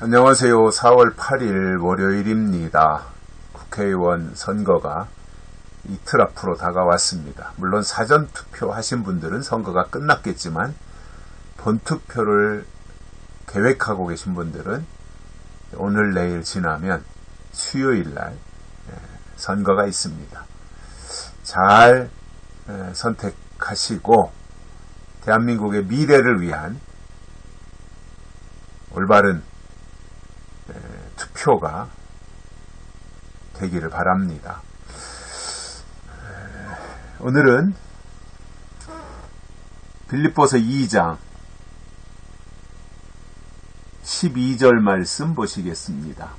안녕하세요. 4월 8일 월요일입니다. 국회의원 선거가 이틀 앞으로 다가왔습니다. 물론 사전 투표 하신 분들은 선거가 끝났겠지만 본투표를 계획하고 계신 분들은 오늘 내일 지나면 수요일 날 예, 선거가 있습니다. 잘 예, 선택하시고 대한민국의 미래를 위한 올바른 예, 투표가 되기를 바랍니다. 오늘은 빌립보서 2장 12절 말씀 보시겠습니다.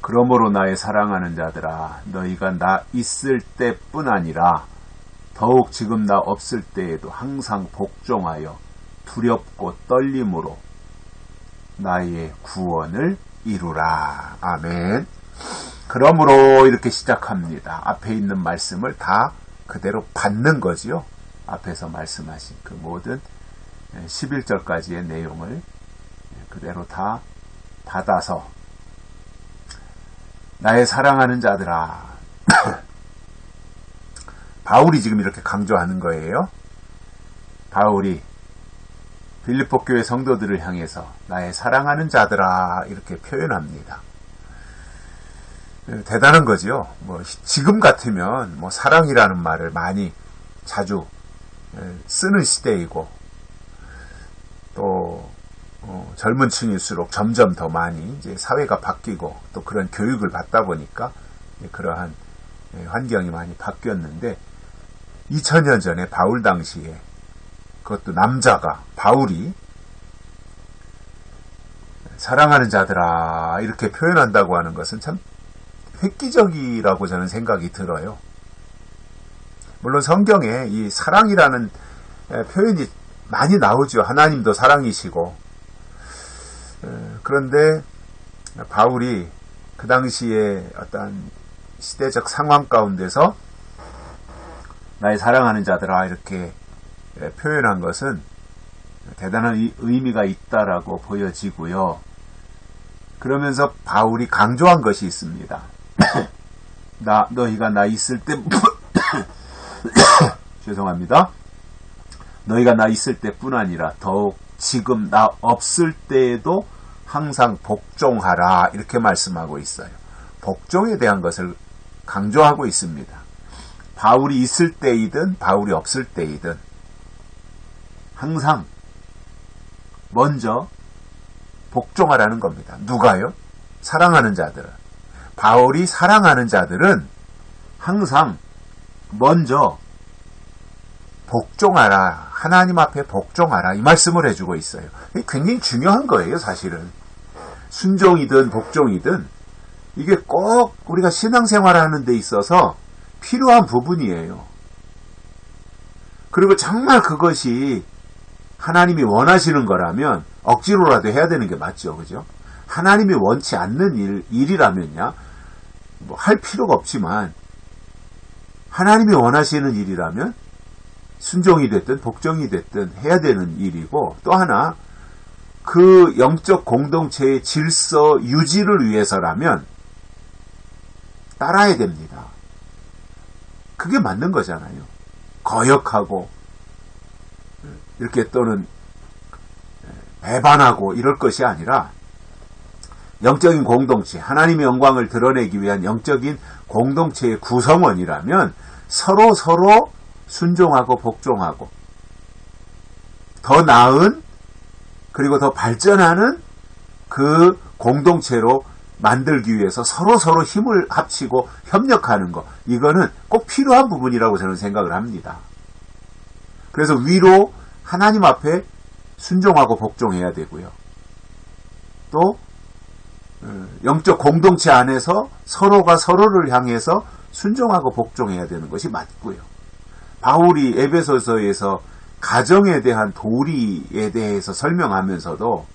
그러므로 나의 사랑하는 자들아 너희가 나 있을 때뿐 아니라 더욱 지금 나 없을 때에도 항상 복종하여 두렵고 떨림으로 나의 구원을 이루라. 아멘. 그러므로 이렇게 시작합니다. 앞에 있는 말씀을 다 그대로 받는 거지요. 앞에서 말씀하신 그 모든 11절까지의 내용을 그대로 다 받아서 나의 사랑하는 자들아 바울이 지금 이렇게 강조하는 거예요. 바울이 빌립보 교회 성도들을 향해서 나의 사랑하는 자들아 이렇게 표현합니다. 대단한 거지요. 뭐 지금 같으면 뭐 사랑이라는 말을 많이 자주 쓰는 시대이고 또 어, 젊은 층일수록 점점 더 많이 이제 사회가 바뀌고 또 그런 교육을 받다 보니까 그러한 환경이 많이 바뀌었는데 2000년 전에 바울 당시에 그것도 남자가 바울이 사랑하는 자들아 이렇게 표현한다고 하는 것은 참 획기적이라고 저는 생각이 들어요. 물론 성경에 이 사랑이라는 표현이 많이 나오죠. 하나님도 사랑이시고. 그런데 바울이 그 당시에 어떤 시대적 상황 가운데서 나의 사랑하는 자들아 이렇게 표현한 것은 대단한 의미가 있다라고 보여지고요. 그러면서 바울이 강조한 것이 있습니다. 나 너희가 나 있을 때 죄송합니다. 너희가 나 있을 때뿐 아니라 더욱 지금 나 없을 때에도 항상 복종하라 이렇게 말씀하고 있어요. 복종에 대한 것을 강조하고 있습니다. 바울이 있을 때이든 바울이 없을 때이든 항상 먼저 복종하라는 겁니다. 누가요? 사랑하는 자들은. 바울이 사랑하는 자들은 항상 먼저 복종하라. 하나님 앞에 복종하라. 이 말씀을 해주고 있어요. 굉장히 중요한 거예요, 사실은. 순종이든 복종이든 이게 꼭 우리가 신앙생활 하는 데 있어서 필요한 부분이에요. 그리고 정말 그것이 하나님이 원하시는 거라면 억지로라도 해야 되는 게 맞죠. 그죠? 하나님이 원치 않는 일, 일이라면야, 뭐 할 필요가 없지만, 하나님이 원하시는 일이라면, 순종이 됐든 복종이 됐든 해야 되는 일이고, 또 하나, 그 영적 공동체의 질서 유지를 위해서라면, 따라야 됩니다. 그게 맞는 거잖아요. 거역하고, 이렇게 또는 배반하고 이럴 것이 아니라 영적인 공동체, 하나님의 영광을 드러내기 위한 영적인 공동체의 구성원이라면 서로 서로 순종하고 복종하고 더 나은 그리고 더 발전하는 그 공동체로 만들기 위해서 서로 서로 힘을 합치고 협력하는 것 이거는 꼭 필요한 부분이라고 저는 생각을 합니다. 그래서 위로 하나님 앞에 순종하고 복종해야 되고요. 또 어, 영적 공동체 안에서 서로가 서로를 향해서 순종하고 복종해야 되는 것이 맞고요. 바울이 에베소서에서 가정에 대한 도리에 대해서 설명하면서도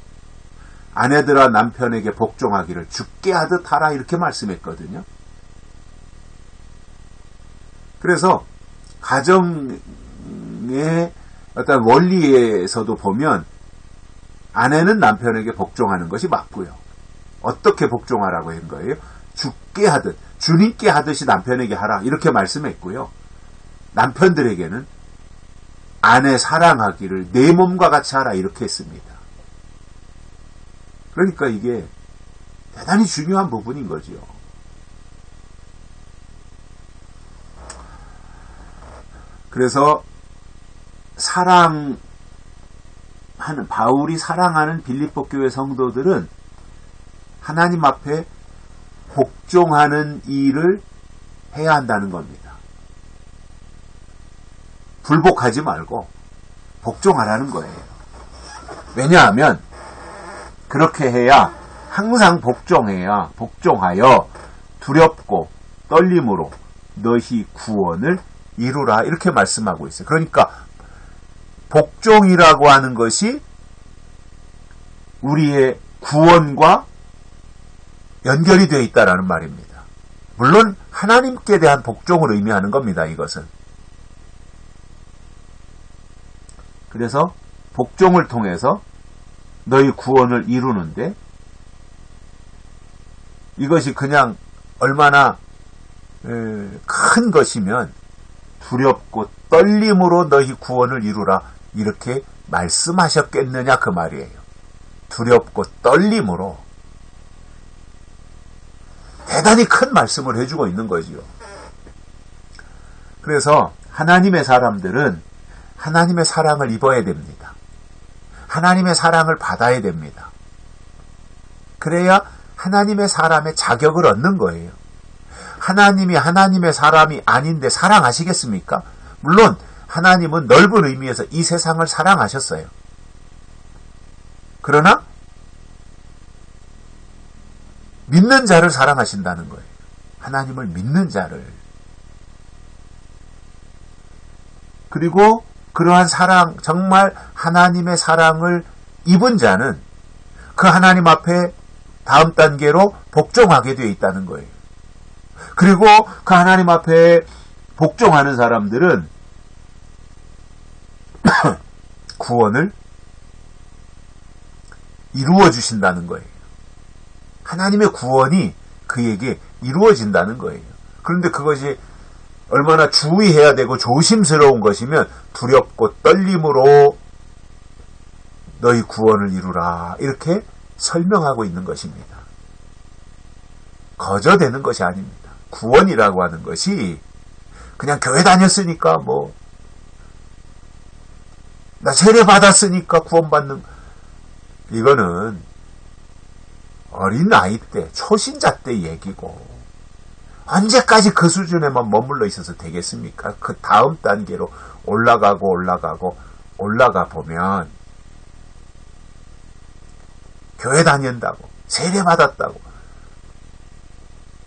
아내들아 남편에게 복종하기를 죽게 하듯 하라 이렇게 말씀했거든요. 그래서 가정의 어떤 원리에서도 보면 아내는 남편에게 복종하는 것이 맞고요. 어떻게 복종하라고 한 거예요? 죽게 하듯, 주님께 하듯이 남편에게 하라. 이렇게 말씀했고요. 남편들에게는 아내 사랑하기를 내 몸과 같이 하라. 이렇게 했습니다. 그러니까 이게 대단히 중요한 부분인 거지요. 그래서 사랑하는 바울이 사랑하는 빌립보 교회 성도들은 하나님 앞에 복종하는 일을 해야 한다는 겁니다. 불복하지 말고 복종하라는 거예요. 왜냐하면 그렇게 해야 항상 복종해야 복종하여 두렵고 떨림으로 너희 구원을 이루라 이렇게 말씀하고 있어요. 그러니까 복종이라고 하는 것이 우리의 구원과 연결이 되어 있다라는 말입니다. 물론 하나님께 대한 복종을 의미하는 겁니다. 이것은. 그래서 복종을 통해서 너희 구원을 이루는데 이것이 그냥 얼마나 큰 것이면 두렵고 떨림으로 너희 구원을 이루라 이렇게 말씀하셨겠느냐 그 말이에요. 두렵고 떨림으로 대단히 큰 말씀을 해주고 있는 거지요. 그래서 하나님의 사람들은 하나님의 사랑을 입어야 됩니다. 하나님의 사랑을 받아야 됩니다. 그래야 하나님의 사람의 자격을 얻는 거예요. 하나님이 하나님의 사람이 아닌데 사랑하시겠습니까? 물론 하나님은 넓은 의미에서 이 세상을 사랑하셨어요. 그러나 믿는 자를 사랑하신다는 거예요. 하나님을 믿는 자를. 그리고 그러한 사랑, 정말 하나님의 사랑을 입은 자는 그 하나님 앞에 다음 단계로 복종하게 되어 있다는 거예요. 그리고 그 하나님 앞에 복종하는 사람들은 구원을 이루어 주신다는 거예요. 하나님의 구원이 그에게 이루어진다는 거예요. 그런데 그것이 얼마나 주의해야 되고 조심스러운 것이면 두렵고 떨림으로 너희 구원을 이루라. 이렇게 설명하고 있는 것입니다. 거저 되는 것이 아닙니다. 구원이라고 하는 것이 그냥 교회 다녔으니까 뭐, 나 세례 받았으니까 구원받는, 이거는 어린 아이 때, 초신자 때 얘기고, 언제까지 그 수준에만 머물러 있어서 되겠습니까? 그 다음 단계로 올라가고 올라가고 올라가 보면 교회 다닌다고 세례 받았다고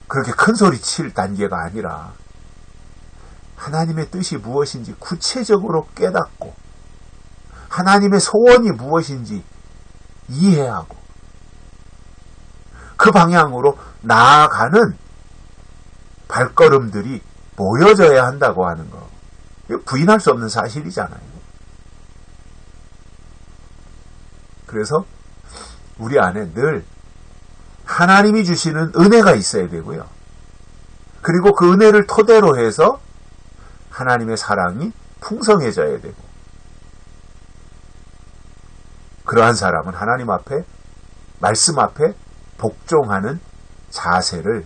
그렇게 큰 소리 칠 단계가 아니라 하나님의 뜻이 무엇인지 구체적으로 깨닫고 하나님의 소원이 무엇인지 이해하고 그 방향으로 나아가는 발걸음들이 모여져야 한다고 하는 거. 부인할 수 없는 사실이잖아요. 그래서 우리 안에 늘 하나님이 주시는 은혜가 있어야 되고요. 그리고 그 은혜를 토대로 해서 하나님의 사랑이 풍성해져야 되고 그러한 사람은 하나님 앞에 말씀 앞에 복종하는 자세를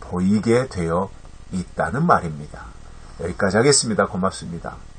보이게 되어 있다는 말입니다. 여기까지 하겠습니다. 고맙습니다.